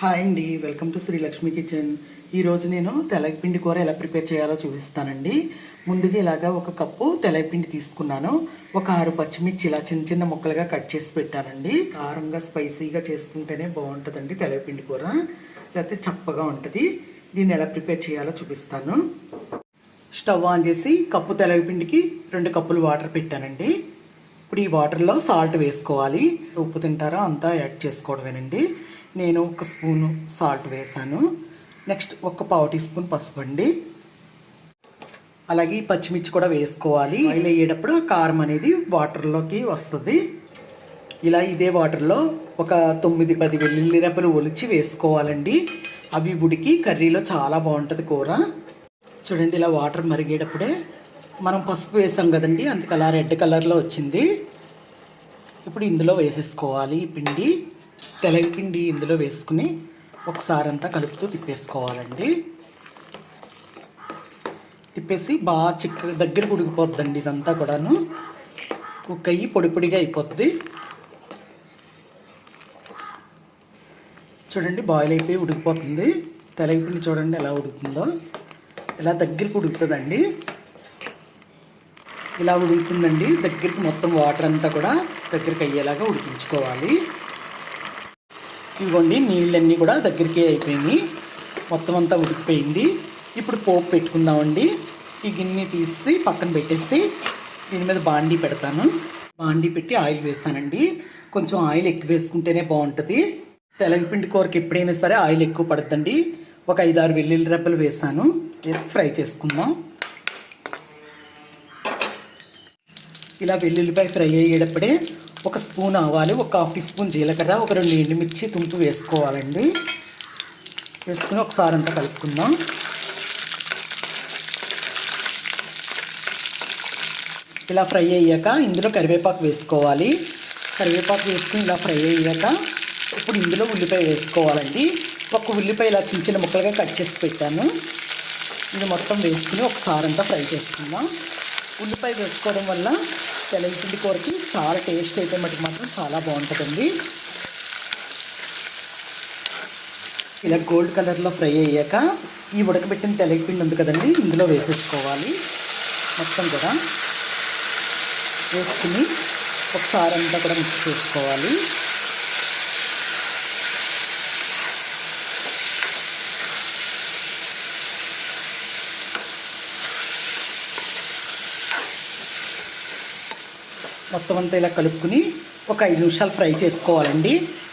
Hi అండి. Welcome to Srilakshmi kitchen. ఈరోజు నేను తెలగపిండి కూర ఎలా ప్రిపేర్ చేయాలో చూపిస్తానండి. ముందుగా ఇలాగా ఒక కప్పు తెలగపిండి తీసుకున్నాను. ఒక ఆరు పచ్చిమిర్చి ఇలా చిన్న చిన్న ముక్కలుగా కట్ చేసి పెట్టానండి. కారంగా స్పైసీగా చేసుకుంటేనే బాగుంటుందండి తెలగపిండి కూర. లేకపోతే చప్పగా ఉంటుంది. దీన్ని ఎలా ప్రిపేర్ చేయాలో చూపిస్తాను. స్టవ్ ఆన్ చేసి కప్పు తెలగపిండికి రెండు కప్పులు వాటర్ పెట్టానండి. ఇప్పుడు ఈ వాటర్లో సాల్ట్ వేసుకోవాలి. ఉప్పు తింటారో అంతా యాడ్ చేసుకోవడమేనండి. నేను ఒక స్పూను సాల్ట్ వేసాను. నెక్స్ట్ ఒక పావు టీ స్పూన్ పసుపు అండి. అలాగే పచ్చిమిర్చి కూడా వేసుకోవాలి. ఆయిల్ వేయేటప్పుడు కారం అనేది వాటర్లోకి వస్తుంది. ఇలా ఇదే వాటర్లో ఒక తొమ్మిది పది వెల్లుల్లి రెప్పలు ఒలిచి వేసుకోవాలండి. అవి ఉడికి కర్రీలో చాలా బాగుంటుంది కూర. చూడండి ఇలా వాటర్ మరిగేటప్పుడే మనం పసుపు వేసాం కదండి అందుకు అలా రెడ్ కలర్లో వచ్చింది. ఇప్పుడు ఇందులో వేసేసుకోవాలి పిండి. తెలగ పిండి ఇందులో వేసుకుని ఒకసారి అంతా కలుపుతూ తిప్పేసుకోవాలండి. తిప్పేసి బాగా చిక్క దగ్గర ఉడికిపోద్దండి ఇదంతా కూడాను. కుక్ అయ్యి పొడి పొడిగా అయిపోతుంది చూడండి బాయిల్ అయిపోయి ఉడికిపోతుంది. తెలగపిండి చూడండి ఎలా ఉడుకుతుందో. ఇలా దగ్గరికి ఉడుకుతుందండి. ఇలా ఉడుకుతుందండి. దగ్గరికి మొత్తం వాటర్ అంతా కూడా దగ్గరికి అయ్యేలాగా ఉడికించుకోవాలి. ఇవ్వండి నీళ్ళన్నీ కూడా దగ్గరికి అయిపోయినాయి. మొత్తం అంతా ఉడికిపోయింది. ఇప్పుడు పోపు పెట్టుకుందామండి. ఈ గిన్నె తీసి పక్కన పెట్టేసి దీని మీద బాండీ పెడతాను. బాండీ పెట్టి ఆయిల్ వేసానండి కొంచెం ఆయిల్ ఎక్కువ వేసుకుంటేనే బాగుంటుంది. తెలగపిండి కూరకి ఎప్పుడైనా సరే ఆయిల్ ఎక్కువ పడుతుందండి ఒక ఐదు ఆరు వెల్లుల్లి రెబ్బలు వేసాను వేసి ఫ్రై చేసుకుందాం. ఇలా వెల్లుల్లిపాయ ఫ్రై అయ్యేటప్పుడే ఒక స్పూన్ ఆవాలి ఒక హాఫ్ టీ స్పూన్ జీలకర్ర ఒక రెండు ఎండుమిర్చి తుంపు వేసుకోవాలండి. వేసుకుని ఒకసారి అంతా కలుపుకుందాం. ఇలా ఫ్రై అయ్యాక ఇందులో కరివేపాకు వేసుకోవాలి. కరివేపాకు వేసుకుని ఇలా ఫ్రై అయ్యాక ఇప్పుడు ఇందులో ఉల్లిపాయ వేసుకోవాలండి. ఒక ఉల్లిపాయ ఇలా చిన్న చిన్న ముక్కలుగా కట్ చేసి పెట్టాను. ఇది మొత్తం వేసుకుని ఒకసారి అంతా ఫ్రై చేసుకుందాం. ఉల్లిపాయ వేసుకోవడం వల్ల తెలంగాణ కూరకి చాలా టేస్ట్ అయితే మటుకు మాత్రం చాలా బాగుంటుందండి. ఇలా గోల్డ్ కలర్లో ఫ్రై అయ్యాక ఈ ఉడకబెట్టిన తెలగపిండి ఉంది కదండి ఇందులో వేసేసుకోవాలి. మొత్తం కూడా వేసుకుని ఒకసారి అంతా కూడా మిక్స్ చేసుకోవాలి. మొత్తం అంతా ఇలా కలుపుకుని ఒక ఐదు నిమిషాలు ఫ్రై చేసుకోవాలండి.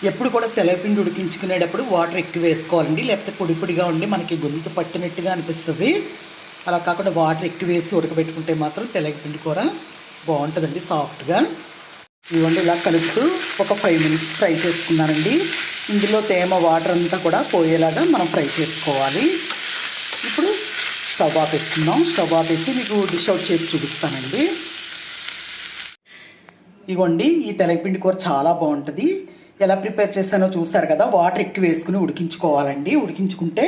ఎప్పుడు కూడా తెల్లపిండి ఉడికించుకునేటప్పుడు వాటర్ ఎక్కువ వేసుకోవాలండి. లేకపోతే పొడి పొడిగా ఉండి మనకి గొంతు పట్టినట్టుగా అనిపిస్తుంది. అలా కాకుండా వాటర్ ఎక్కువ వేసి ఉడకబెట్టుకుంటే మాత్రం తెల్లపిండి కూర బాగుంటుందండి సాఫ్ట్గా. ఇవ్వండి ఇలా కలుపుతూ ఒక ఫైవ్ మినిట్స్ ఫ్రై చేసుకున్నానండి. ఇందులో తేమ వాటర్ అంతా కూడా పోయేలాగా మనం ఫ్రై చేసుకోవాలి. ఇప్పుడు స్టవ్ ఆపేస్తున్నాం స్టవ్ ఆపేసి మీకు డిష్ అవుట్ చేసి చూపిస్తానండి. ఇగోండి ఈ తెలగపిండి కూర చాలా బాగుంటుంది. ఎలా ప్రిపేర్ చేస్తానో చూసారు కదా వాటర్ ఎక్కువ వేసుకుని ఉడికించుకోవాలండి. ఉడికించుకుంటే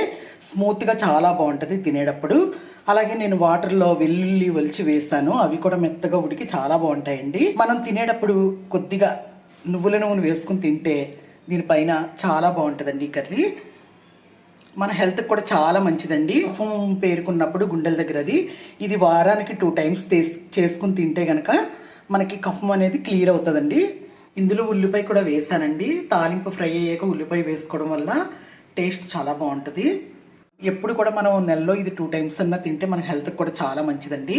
స్మూత్గా చాలా బాగుంటుంది తినేటప్పుడు. అలాగే నేను వాటర్లో వెల్లుల్లి ఒలిచి వేస్తాను. అవి కూడా మెత్తగా ఉడికి చాలా బాగుంటాయండి. మనం తినేటప్పుడు కొద్దిగా నువ్వుల నూనె వేసుకుని తింటే దీనిపైన చాలా బాగుంటుందండి ఈ కర్రీ. మన హెల్త్కి కూడా చాలా మంచిదండి. పేరుకున్నప్పుడు గుండెల దగ్గర అది ఇది వారానికి టూ టైమ్స్ చేసుకుని తింటే కనుక మనకి కఫం అనేది క్లియర్ అవుతుందండి. ఇందులో ఉల్లిపాయ కూడా వేసానండి. తాలింపు ఫ్రై అయ్యాక ఉల్లిపాయ వేసుకోవడం వల్ల టేస్ట్ చాలా బాగుంటుంది. ఎప్పుడు కూడా మనం నెలలో ఇది టూ టైమ్స్ అన్నా తింటే మన హెల్త్కి కూడా చాలా మంచిదండి.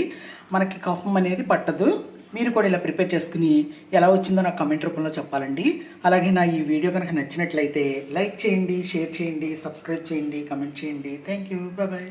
మనకి కఫం అనేది పట్టదు. మీరు కూడా ఇలా ప్రిపేర్ చేసుకుని ఎలా వచ్చిందో నాకు కమెంట్ రూపంలో చెప్పాలండి. అలాగే నా ఈ వీడియో కనుక నచ్చినట్లయితే లైక్ చేయండి షేర్ చేయండి సబ్స్క్రైబ్ చేయండి కమెంట్ చేయండి. Thank you bye.